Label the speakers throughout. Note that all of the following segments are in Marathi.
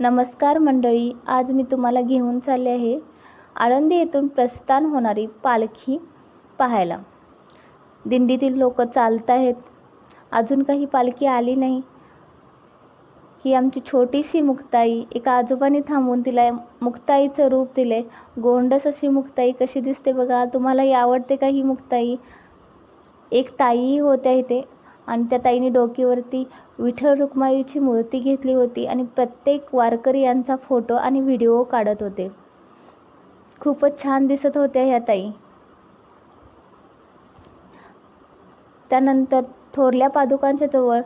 Speaker 1: नमस्कार मंडळी आज मी तुम्हाला घेऊन चालले आहे आळंदी येथून प्रस्थान होणारी पालखी पाहायला. दिंडीतील लोक चालत आहेत. अजून काही पालखी आली नाही. ही आमची छोटीशी मुक्ताई एका आजोबाने थांबून तिला मुक्ताईचं रूप दिले गोंडस अशी मुक्ताई कशी दिसते बघा तुम्हालाही आवडते का ही मुक्ताई? एक ताई होत्या इथे. आणि त्या ताईने डोकीवरती विठ्ठल रुक्माईची मूर्ती घेतली होती आणि प्रत्येक वारकरी यांचा फोटो आणि व्हिडिओ काढत होते. खूपच छान दिसत होत्या ह्या ताई. त्यानंतर थोरल्या पादुकांच्या जवळ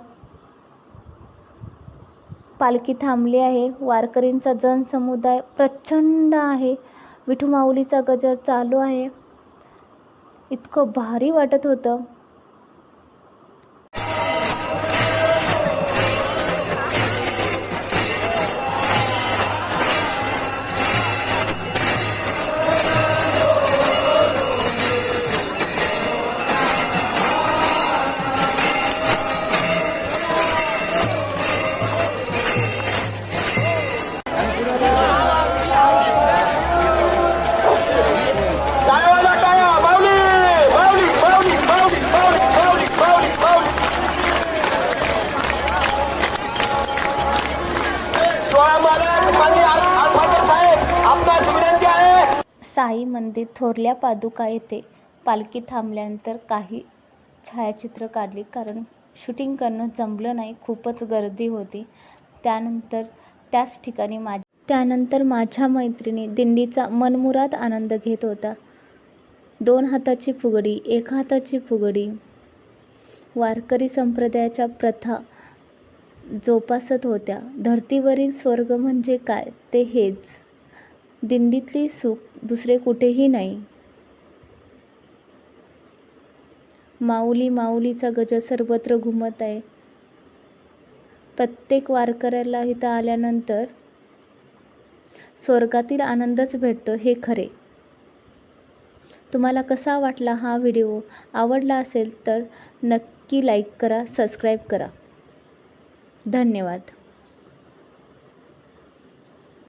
Speaker 1: पालखी थांबली आहे. वारकरींचा जनसमुदाय प्रचंड आहे. विठू माऊलीचा गजर चालू आहे. इतकं भारी वाटत होतं. साई मंदिर थोरल्या पादुका येथे. पालखी थांबल्यानंतर काही छायाचित्र काढली. कारण शूटिंग करणं जमलं नाही. खूपच गर्दी होती. त्यानंतर त्याच ठिकाणी मा त्यानंतर माझ्या मैत्रिणी दिंडीचा मनमुराद आनंद घेत होता. दोन हाताची फुगडी एक हाताची फुगडी. वारकरी संप्रदायाच्या प्रथा जोपासत होत्या. धर्तीवरील स्वर्ग म्हणजे काय? ते हेच. दिंडीतली सुख दुसरे कुठेही नाही. माऊली माऊलीचा गज सर्वत्र घुमत आहे. प्रत्येक वारकऱ्याला इथं आल्यानंतर स्वर्गातील आनंदच भेटतो हे खरे. तुम्हाला कसा वाटला हा व्हिडिओ? आवडला असेल तर नक्की लाईक करा सबस्क्राईब करा. धन्यवाद.